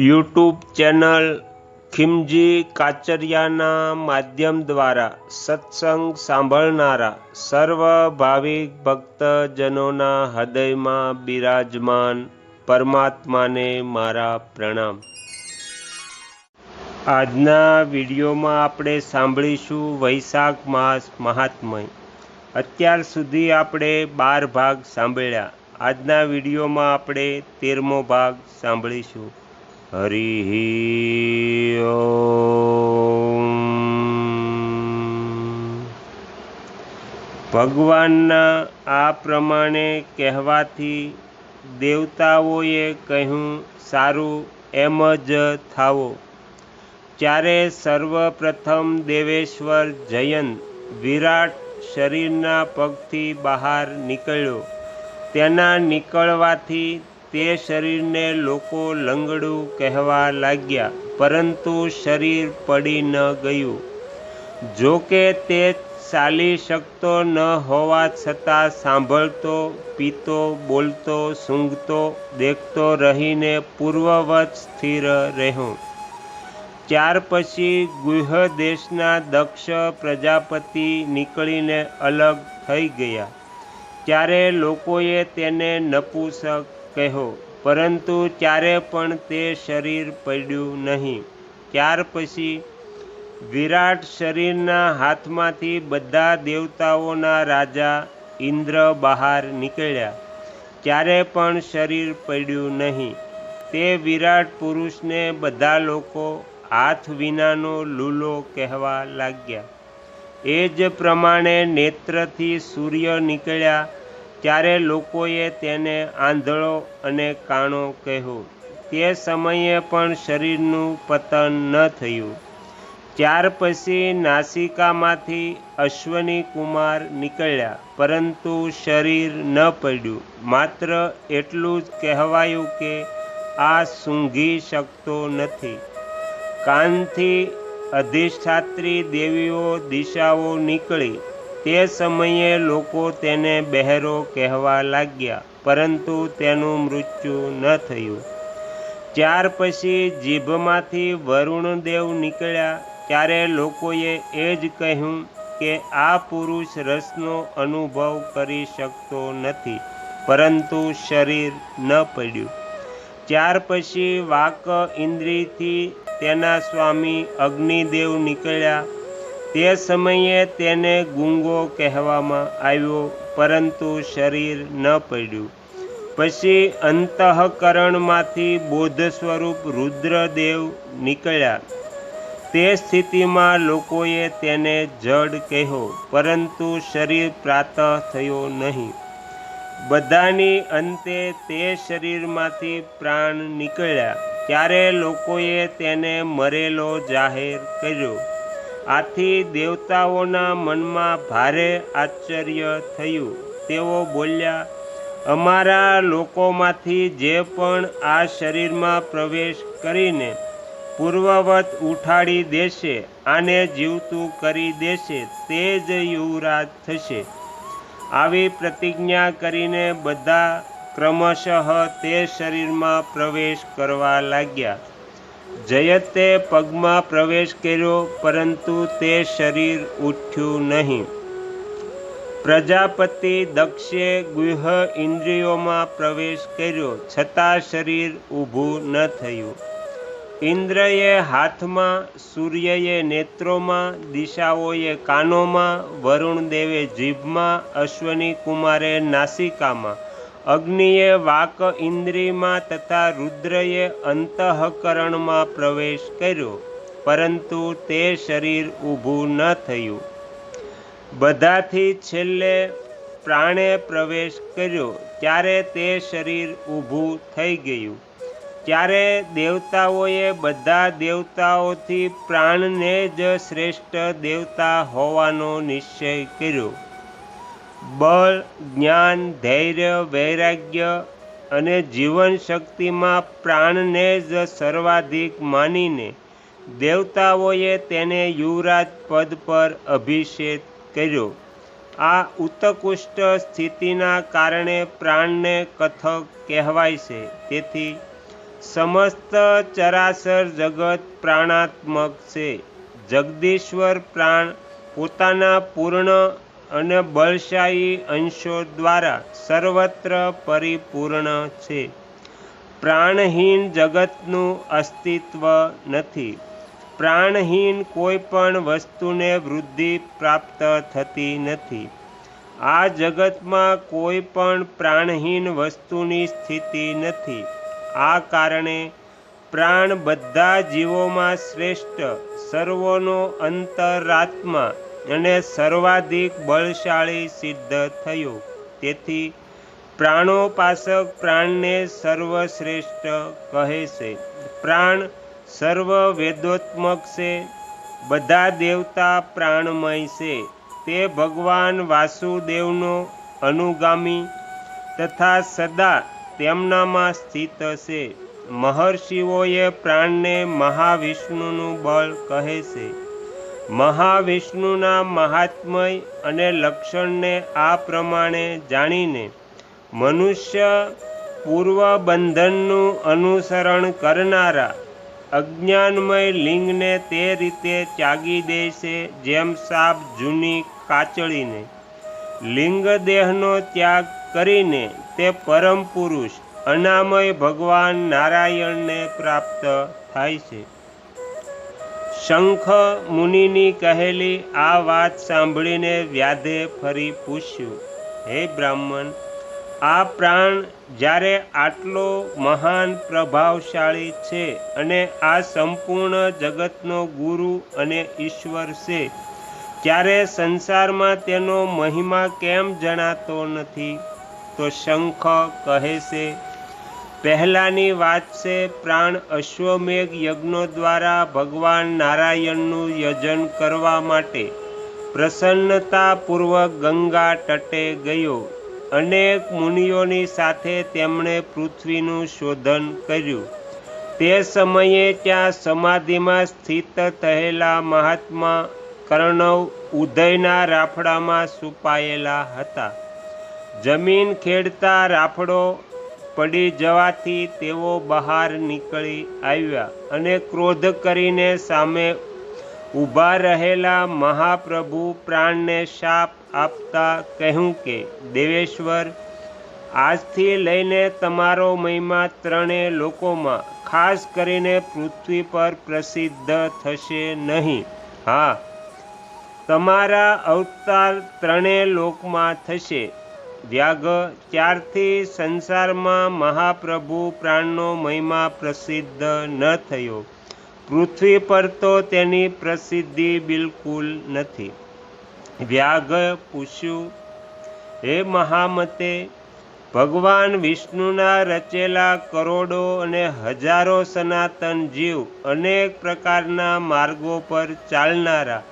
YouTube channel ખિમજી કાચરિયાના માધ્યમ દ્વારા સત્સંગ સાંભળનારા સર્વ ભાવિક ભક્તજનોના હૃદયમાં બિરાજમાન પરમાત્માને મારા પ્રણામ. આજના વિડીયોમાં આપણે સાંભળીશું વૈશાખ માસ મહાત્મય. અત્યાર સુધી આપણે બાર ભાગ સાંભળ્યા. આજના વિડીયોમાં આપણે તેરમો ભાગ સાંભળીશું. હરિ ભગવાનના આ પ્રમાણે કહેવાથી દેવતાઓએ કહ્યું, સારું એમ જ થાવો. ત્યારે સર્વપ્રથમ દેવેશ્વર જયંત વિરાટ શરીરના પગથી બહાર નીકળ્યો, તેના નીકળવાથી તે શરીરને લોકો લંગડું કહેવા લાગ્યા, પરંતુ શરીર પડી ન ગયું. જો કે તે ચાલી શકતો ન હોવા છતાં સાંભળતો, પીતો, બોલતો, સૂંઘતો, દેખતો રહીને પૂર્વવત સ્થિર રહ્યો. ત્યાર પછી ગુહ દેશના દક્ષ પ્રજાપતિ નીકળીને અલગ થઈ ગયા. ત્યારે લોકોએ તેને નપુસક કહ્યો પરંતુ ત્યારે પણ તે શરીર પડ્યું નહીં. ત્યાર પછી વિરાટ શરીરના હાથમાંથી બધા દેવતાઓના રાજા ઇન્દ્ર બહાર નીકળ્યા. ત્યારે પણ શરીર પડ્યું નહીં. તે વિરાટ પુરુષને બધા લોકો હાથ વિનાનો લૂલો કહેવા લાગ્યા. એ જ પ્રમાણે નેત્રથી સૂર્ય નીકળ્યા ત્યારે લોકોએ તેને આંધળો અને કાણો કહ્યો. તે સમયે પણ શરીરનું પતન ન થયું. ત્યાર પછી નાસિકામાંથી અશ્વની કુમાર નીકળ્યા, પરંતુ શરીર ન પડ્યું. માત્ર એટલું જ કહેવાયું કે આ સૂંઘી શકતો નથી. કાનથી અધિષ્ઠાત્રી દેવીઓ દિશાઓ નીકળી. તે સમયે લોકો તેને બહેરો કહેવા લાગ્યા, પરંતુ તેનું મૃત્યુ ન થયું. ત્યાર પછી જીભમાંથી વરુણદેવ નીકળ્યા. ત્યારે લોકોએ એ જ કહ્યું કે, આ પુરુષ રસનો અનુભવ કરી શકતો નથી, પરંતુ શરીર ન પડ્યું. ત્યાર પછી વાક ઇન્દ્રિયથી તેના સ્વામી અગ્નિદેવ નીકળ્યા. તે સમયે તેને ગુંગો કહેવામાં આવ્યો, પરંતુ શરીર ન પડ્યું. પછી અંતઃકરણમાંથી બોધ સ્વરૂપ રુદ્રદેવ નીકળ્યા. તે સ્થિતિમાં લોકોએ તેને જડ કહ્યો, પરંતુ શરીર પ્રાતઃ થયો નહીં. બધાની અંતે તે શરીરમાંથી પ્રાણ નીકળ્યા. ત્યારે લોકોએ તેને મરેલો જાહેર કર્યો. આથી દેવતાઓના મનમાં ભારે આશ્ચર્ય થયું. તેઓ બોલ્યા, અમારા લોકોમાંથી જે પણ આ શરીરમાં પ્રવેશ કરીને પૂર્વવત ઉઠાડી દેશે, આને જીવતું કરી દેશે, તે જ યુવરાજ થશે. આવી પ્રતિજ્ઞા કરીને બધા ક્રમશઃ તે શરીરમાં પ્રવેશ કરવા લાગ્યા. જયતે પગમાં પ્રવેશ કર્યો, પરંતુ તે શરીર ઉઠ્યું નહીં. પ્રજાપતિ દક્ષે ગુહ ઇન્દ્રિયોમાં પ્રવેશ કર્યો, છતાં શરીર ઊભું ન થયું. ઇન્દ્રએ હાથમાં, સૂર્યએ નેત્રોમાં, દિશાઓએ કાનોમાં વરુણદેવે જીભમાં, અશ્વની કુમારે નાસિકામાં અગ્નિએ વાક ઇન્દ્રિયમાં તથા રુદ્રએ અંતઃકરણમાં પ્રવેશ કર્યો, પરંતુ તે શરીર ઊભું ન થયું. બધાથી છેલ્લે પ્રાણે પ્રવેશ કર્યો, ત્યારે તે શરીર ઊભું થઈ ગયું. ત્યારે દેવતાઓએ બધા દેવતાઓથી પ્રાણને જ શ્રેષ્ઠ દેવતા હોવાનો નિશ્ચય કર્યો. બળ, જ્ઞાન, ધૈર્ય, વૈરાગ્ય અને જીવન શક્તિમાં પ્રાણને જ સર્વાધિક માનીને દેવતાઓએ તેને યુવરાજ પદ પર અભિષેક કર્યો. આ ઉત્કૃષ્ટ સ્થિતિના કારણે પ્રાણને કથક કહેવાય છે. તેથી સમસ્ત ચરાચર જગત પ્રાણાત્મક છે. જગદીશ્વર પ્રાણ પોતાના પૂર્ણ અને બળશાહી અંશો દ્વારા સર્વત્ર પરિપૂર્ણ છે. પ્રાણહીન જગતનું અસ્તિત્વ નથી. પ્રાણહીન કોઈ પણ વસ્તુને વૃદ્ધિ પ્રાપ્ત થતી નથી. આ જગતમાં કોઈ પણ પ્રાણહીન વસ્તુની સ્થિતિ નથી. આ કારણે પ્રાણ બધા જીવોમાં શ્રેષ્ઠ, સર્વોનો અંતરાત્મા અને સર્વાધિક બળશાળી સિદ્ધ થયો. તેથી પ્રાણોપાસક પ્રાણને સર્વશ્રેષ્ઠ કહે છે. પ્રાણ સર્વ વેદોત્મક છે. બધા દેવતા પ્રાણમય છે. તે ભગવાન વાસુદેવનો અનુગામી તથા સદા તેમનામાં સ્થિત છે. મહર્ષિઓએ પ્રાણને મહાવિષ્ણુનું બળ કહે છે. મહાવિષ્ણુના મહાત્મય અને લક્ષણને આ પ્રમાણે જાણીને મનુષ્ય પૂર્વ બંધનનું અનુસરણ કરનારા અજ્ઞાનમય લિંગને તે રીતે ત્યાગી દે છે, જેમ સાપ જૂની કાચળીને. લિંગ દેહનો ત્યાગ કરીને તે પરમ પુરુષ અનામય ભગવાન નારાયણને પ્રાપ્ત થાય છે. શંખ મુનિની કહેલી આ વાત સાંભળીને વ્યાધે ફરી પૂછ્યું, હે બ્રાહ્મણ, આ પ્રાણ જ્યારે આટલો મહાન પ્રભાવશાળી છે અને આ સંપૂર્ણ જગતનો ગુરુ અને ઈશ્વર છે, ત્યારે સંસારમાં તેનો મહિમા કેમ જણાતો નથી? તો શંખ કહે છે પહેલાંની વાત છે પ્રાણ અશ્વમેઘ યજ્ઞો દ્વારા ભગવાન નારાયણનું યજન કરવા માટે. પ્રસન્નતાપૂર્વક ગંગા તટે ગયો. અનેક મુનિઓની સાથે તેમણે પૃથ્વીનું શોધન કર્યું. તે સમયે ત્યાં સમાધિમાં સ્થિત થયેલા મહાત્મા કર્ણવ ઉદયના રાફડામાં સુપાયેલા હતા. જમીન ખેડતા રાફડો પડી જવાથી તેઓ બહાર નીકળી આવ્યા અને ક્રોધ કરીને સામે ઊભા રહેલા મહાપ્રભુ પ્રાણને શાપ આપતા કહ્યું કે, દેવેશ્વર, આજથી લઈને તમારો મહિમા ત્રણેય લોકોમાં, ખાસ કરીને પૃથ્વી પર પ્રસિદ્ધ થશે નહીં. હા, તમારા અવતાર ત્રણેય લોકમાં થશે. વ્યાઘ ત્યારથી સંસારમાં મહાપ્રભુ પ્રાણનો મહિમા પ્રસિદ્ધ ન થયો? પૃથ્વી પર તો તેની પ્રસિદ્ધિ બિલકુલ નથી. વ્યાઘ પૂછ્યું, હે મહામતે, ભગવાન વિષ્ણુના રચેલા કરોડો અને હજારો સનાતન જીવ અનેક પ્રકારના માર્ગો પર ચાલનારા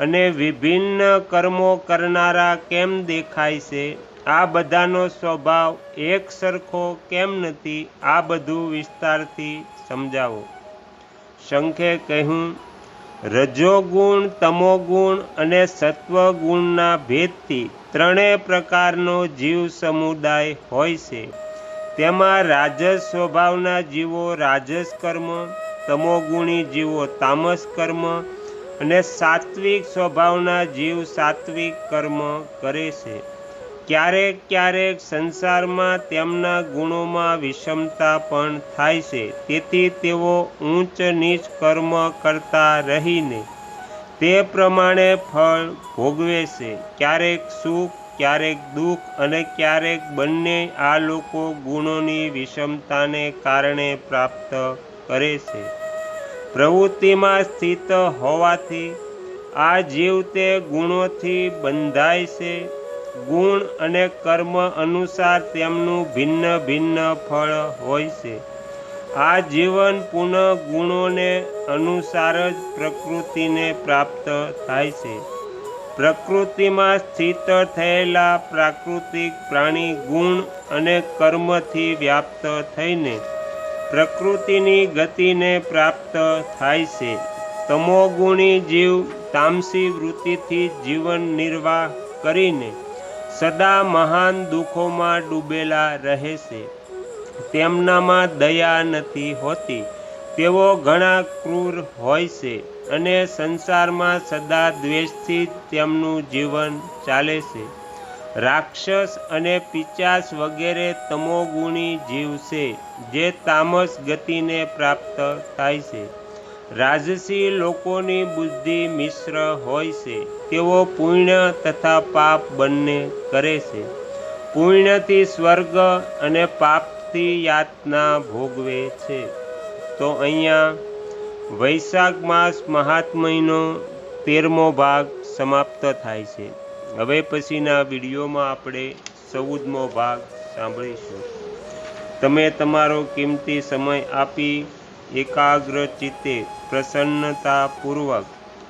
અને વિભિન્ન કર્મો કરનારા કેમ દેખાય છે? આ બધાનો સ્વભાવ એક સરખો કેમ નથી આ બધું વિસ્તારથી સમજાવો. શંખે કહ્યું, રજોગુણ, તમોગુણ અને સત્વગુણના ભેદથી ત્રણેય પ્રકારનો જીવ સમુદાય હોય છે. તેમાં રાજસ સ્વભાવના જીવો રાજસ કર્મ, તમોગુણી જીવો તામસ કર્મ અને સાત્વિક સ્વભાવના જીવ સાત્વિક કર્મ કરે છે. ક્યારેક ક્યારેક સંસારમાં તેમના ગુણોમાં વિષમતા પણ થાય છે. તેથી તેઓ ઊંચ નીચ કર્મ કરતા રહીને તે પ્રમાણે ફળ ભોગવે છે. ક્યારેક સુખ, ક્યારેક દુઃખ અને ક્યારેક બંને આ લોકો ગુણોની વિષમતાને કારણે પ્રાપ્ત કરે છે. પ્રવૃત્તિમાં સ્થિત હોવાથી આ જીવ તે ગુણોથી બંધાય છે ગુણ અને કર્મ અનુસાર તેમનું ભિન્ન ભિન્ન ફળ હોય છે. આ જીવન પુનઃ ગુણોને અનુસાર જ પ્રકૃતિને પ્રાપ્ત થાય છે. પ્રકૃતિમાં સ્થિત થયેલા પ્રાકૃતિક પ્રાણી ગુણ અને કર્મથી વ્યાપ્ત થઈને પ્રકૃતિની ગતિને પ્રાપ્ત થાય છે. તમોગુણી જીવ તામસી વૃત્તિથી જીવન નિર્વાહ કરીને સદા મહાન દુઃખોમાં ડૂબેલા રહે છે. તેમનામાં દયા નથી હોતી. તેઓ ઘણા ક્રૂર હોય છે અને સંસારમાં સદા દ્વેષથી તેમનું જીવન ચાલે છે. રાક્ષસ અને પિચાસ વગેરે તમોગુણી જીવ છે, જે તામસ ગતિને પ્રાપ્ત થાય છે. રાજસી લોકોની બુદ્ધિ મિશ્ર હોય છે. તેઓ પુણ્ય તથા પાપ બંને કરે છે. પુણ્યથી સ્વર્ગ અને પાપથી યાતના ભોગવે છે. તો અહીંયા વૈશાખ માસ મહાત્મયનો તેરમો ભાગ સમાપ્ત થાય છે. હવે પછીના વિડીયોમાં આપણે ચૌદમો ભાગ સાંભળીશું. તમે તમારો કિંમતી સમય આપી એકાગ્ર ચિત્તે પ્રસન્નતાપૂર્વક